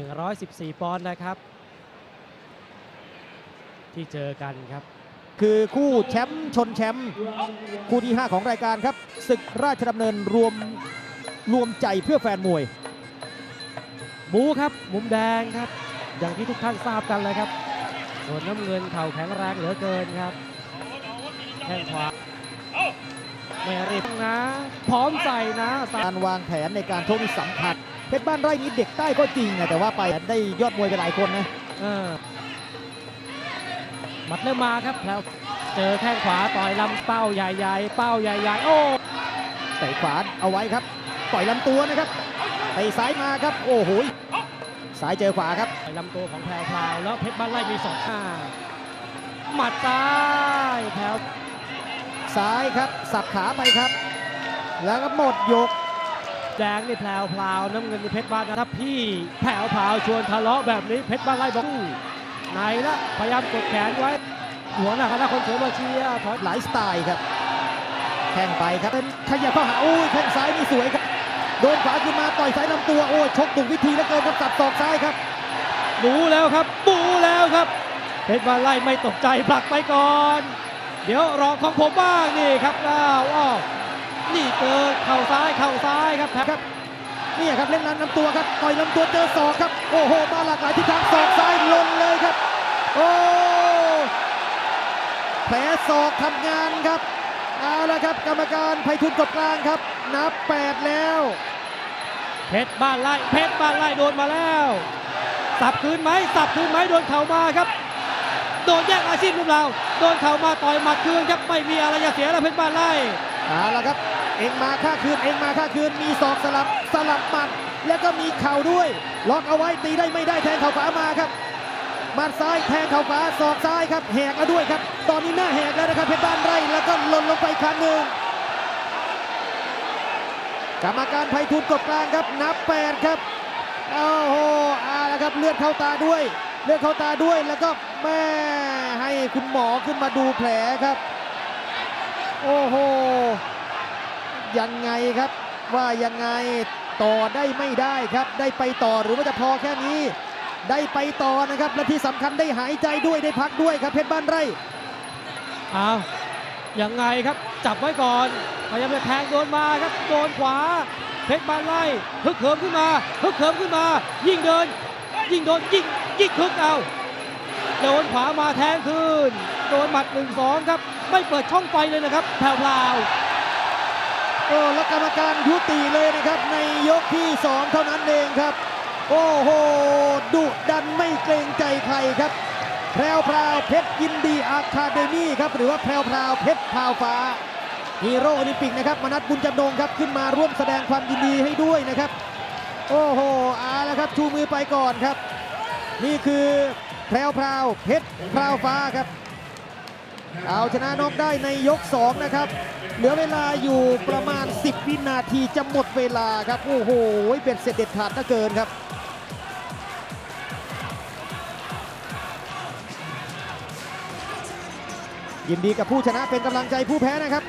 114 ปอนด์นะครับ ที่เจอกันครับ คือคู่แชมป์ชนแชมป์คู่ที่ 5 ของรายการครับศึกราชดำเนินรวมรวมใจเพื่อแฟนมวยบูครับ มุมแดงครับ อย่างที่ทุกท่านทราบกันเลยครับส่วนน้ำเงินเข่าแข็งแรงเหลือเกินครับแข้งขวาไม่รีบนะพร้อมใส่นะสาการวางแผนในการชกนี่สำคัญ เพชรบ้านไร่นี้เด็กใต้ก็จริงอะแต่ว่าไปได้ยอดมวยไปหลายคนนะเออหมัดเริ่มมาครับแล้วเจอแข้งขวาต่อยลำเป้าใหญ่ๆ เป้าใหญ่ๆ โอ้เตะขวาเอาไว้ครับ ต่อยลำตัวนะครับเตะซ้ายมาครับ โอ้โหยซ้ายเจอขวาครับต่อยลำตัวของแพรวพราวแล้วเพชรบ้านไร่มีสองห้าหมัดซ้ายแพรวซ้ายครับ สับขาไปครับ แล้วก็หมดยก แดงนี่แพรวพราวน้ำเงินนี่เพชรบ้านถ้าพี่แพรวพราวชวนทะเลาะแบบนี้เพชรบ้านไร่บอกไหนละพยายามกดแขนไว้ หัวหน้าคณะคนสวยมาเชียร์ถอยหลายสไตล์ครับแข่งไปครับเป็นขยับเข้าหาโอ้ยแข้งซ้ายนี่สวยครับโดนขวาขึ้นมาต่อยซ้ายลำตัวโอ้ยชกถูกวิธีแล้วเกินครับสับศอกซ้ายครับบูแล้วครับบูแล้วครับเพชรบ้านไร่ไม่ตกใจผลักไปก่อน เดี๋ยวรอของผมบ้างนี่ครับอ้าวอ้าว นี่เกิดเข่าซ้ายเข่าซ้ายครับแพรครับนี่ครับเล่นลำตัวครับต่อยลำตัวเจอศอกครับโอ้โหมาหลากหลายทิศทางศอกซ้ายลนเลยครับ โอ้แผลศอกทำงานครับเอาละครับกรรมการไพฑุนกบกลางครับ นับ 8 แล้ว เพชรบ้านไร่เพชรบ้านไร่โดนมาแล้วสับคืนไหมสับคืนไหมโดนเข่ามาครับ โดนแย่งอาชีพหรือเปล่าโดนเข่ามาต่อยหมัดคืนครับไม่มีอะไรจะเสียแล้วเพชรบ้านไร่เอาละครับ เองมาค่าคืนเองมาค่าคืนมีศอกสลับสลับหมัด แล้วก็มีเข่าด้วย ล็อกเอาไว้ตีได้ไม่ได้แทงเข่าขวามาครับหมัดซ้ายแทงเข่าขวาศอกซ้ายครับแหกแล้วด้วยครับ ตอนนี้หน้าแหกแล้วนะครับเพชรบ้านไร่แล้วก็หล่นลงไปครั้งหนึ่งกรรมการไพฑูรย์กบกลางครับนับ8ครับโอ้โหอาละครับเลือดเข้าตาด้วย เลือดเข้าตาด้วยแล้วก็แม่ให้คุณหมอขึ้นมาดูแผลครับ โอ้โห ยังไงครับ ว่ายังไงต่อได้ไม่ได้ครับ ได้ไปต่อหรือว่าจะพอแค่นี้ ได้ไปต่อนะครับและที่สำคัญได้หายใจด้วยได้พักด้วยครับเพชรบ้านไร่อ้าวยังไงครับจับไว้ก่อนพยายามจะแทงโดนมาครับโดนขวา เพชรบ้านไร่ฮึกเหิมขึ้นมาฮึกเหิมขึ้นมา ยิ่งเดิน ยิ่งโดนยิ่งยิ่งคึกเอาโดนขวามาแทงคืนโดนหมัดหนึ่งสองครับไม่เปิดช่องไฟเลยนะครับแผ่ว โอ้แล้วกรรมการยุติเลยนะครับ ในยกที่ 2 เท่านั้นเองครับ โอ้โหดุดันไม่เกรงใจใครครับแพรวพราวเพชรยินดีอาคาเดมี่ครับ หรือว่าแพรวพราวเพชรพาวฟ้าฮีโร่โอลิมปิกนะครับมนัสบุญจำนงครับขึ้นมาร่วมแสดงความยินดีให้ด้วยนะครับ โอ้โหอาละครับชูมือไปก่อนครับ นี่คือแพรวพราวเพชรพราวฟ้าครับ เอาชนะน็อกได้ในยก 2 นะครับ เหลือเวลาอยู่ประมาณ 10 วินาทีจะหมดเวลาครับ โอ้โหเบ็ดเสร็จเด็ดขาดเหลือเกินครับ ยินดีกับผู้ชนะเป็นกำลังใจผู้แพ้นะครับ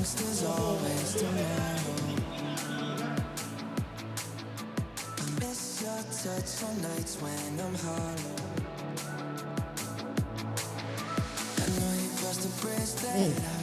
promise there's always tomorrow. I miss your touch on nights when I'm hollow. I know you crossed the bridge that. I